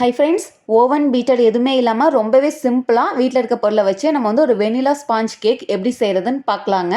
Hi friends oven Peter எதுவுமே இல்லாமல் ரொம்பவே சிம்பிளாக வீட்டில் இருக்க பொருளை வச்சு நம்ம வந்து ஒரு வெனிலா ஸ்பாஞ்ச் கேக் எப்படி செய்கிறதுன்னு பார்க்கலாங்க.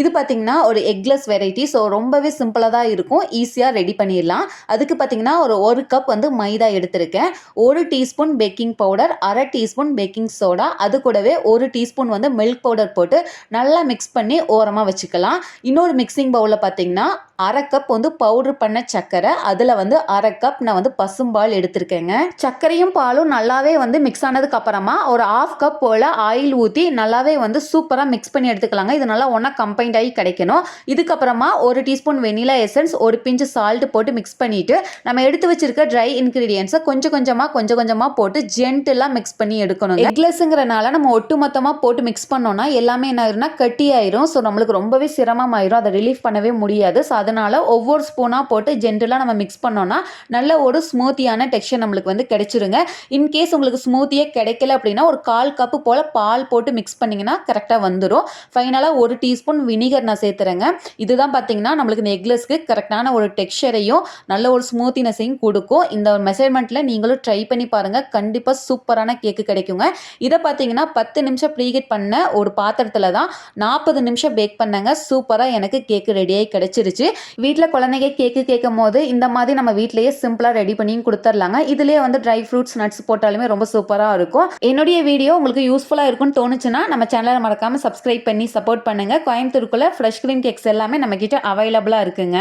இது பார்த்திங்கன்னா ஒரு எக்லெஸ் வெரைட்டி ஸோ ரொம்பவே சிம்பிளாக தான் இருக்கும். ஈஸியாக ரெடி பண்ணிடலாம். அதுக்கு பார்த்திங்கன்னா ஒரு ஒரு கப் வந்து மைதா எடுத்திருக்கேன். ஒரு டீஸ்பூன் பேக்கிங் பவுடர் அரை டீஸ்பூன் பேக்கிங் சோடா அது கூடவே ஒரு டீஸ்பூன் வந்து மில்க் பவுடர் போட்டு நல்லா மிக்ஸ் பண்ணி ஓரமாக வச்சுக்கலாம். இன்னொரு மிக்சிங் பவுலில் பார்த்திங்கன்னா அரை கப் வந்து பவுடர் பண்ண சர்க்கரை அதில் வந்து அரை கப் நான் வந்து பசும்பால் எடுத்திருக்கேங்க. சர்க்கரையும் பாலும் நல்லாவே வந்து மிக்ஸ் ஆனதுக்கு அப்புறமா ஒரு ஆஃப் கப் போல் ஆயில் ஊற்றி நல்லாவே வந்து சூப்பராக மிக்ஸ் பண்ணி எடுத்துக்கலாங்க. இது நல்லா ஒன்றா கம்பைண்ட் ஆகி கிடைக்கணும். இதுக்கப்புறமா ஒரு டீஸ்பூன் வெனிலா எசன்ஸ் ஒரு பிஞ்சு சால்ட் போட்டு மிக்ஸ் பண்ணிவிட்டு நம்ம எடுத்து வச்சிருக்க ட்ரை இன்க்ரீடியன்ஸை கொஞ்சம் கொஞ்சமாக கொஞ்சம் கொஞ்சமாக போட்டு ஜென்டெல்லாம் மிக்ஸ் பண்ணி எடுக்கணும் எக்லெஸ்ங்கிறனால நம்ம ஒட்டு மொத்தமாக போட்டு மிக்ஸ் பண்ணோம்னா எல்லாமே என்ன ஆயிரும்னா கட்டி ஆயிரும் ஸோ நம்மளுக்கு ரொம்பவே சிரமமாயிரும். அதை ரிலீஃப் பண்ணவே முடியாது. ஸோ அதனால் ஒவ்வொரு ஸ்பூனாக போட்டு ஜென்ரலாக நம்ம மிக்ஸ் பண்ணோன்னா நல்ல ஒரு ஸ்மூத்தியான டெக்ஸ்சர் நம்மளுக்கு வந்து கிடைச்சிருங்க. இன்கேஸ் உங்களுக்கு ஸ்மூத்தியே கிடைக்கல அப்படின்னா ஒரு கால் கப்பு போல் பால் போட்டு மிக்ஸ் பண்ணிங்கன்னா கரெக்டாக வந்துடும் ஃபைனலாக ஒரு டீஸ்பூன் வினிகர் நான் சேர்த்துறேங்க. இதுதான் பார்த்தீங்கன்னா நம்மளுக்கு இந்த கரெக்டான ஒரு டெக்ஸ்சரையும் நல்ல ஒரு ஸ்மூத்தினஸையும் கொடுக்கும். இந்த மெஷர்மெண்ட்டில் நீங்களும் ட்ரை பண்ணி பாருங்கள் கண்டிப்பாக சூப்பரான கேக்கு கிடைக்குங்க. இதை பார்த்தீங்கன்னா பத்து நிமிஷம் ப்ரீஹீட் பண்ண ஒரு பாத்திரத்தில் தான் நாற்பது நிமிஷம் பேக் பண்ணாங்க. சூப்பராக எனக்கு கேக்கு ரெடியாகி கிடச்சிருச்சு. வீட்டில் குழந்தைங்க கேக்கு கேட்கும் போது இந்த மாதிரி நம்ம வீட்டிலேயே சிம்பிளாக ரெடி பண்ணியும் கொடுத்துர்லாங்க. இதுலேயே வந்து ட்ரை ஃப்ரூட்ஸ் நட்ஸ் போட்டாலுமே ரொம்ப சூப்பராக இருக்கும். என்னுடைய வீடியோ உங்களுக்கு யூஸ்ஃபுல்லாக இருக்கும்னு தோணுச்சுன்னா நம்ம சேனலை மறக்காமல் சப்ஸ்கிரைப் பண்ணி சப்போர்ட் பண்ணுங்கள் கோயம்புத்தூருக்குள்ளே ஃப்ரெஷ் க்ரீம் கேக்ஸ் எல்லாமே நம்மக்கிட்ட அவைலபிளாக இருக்குங்க.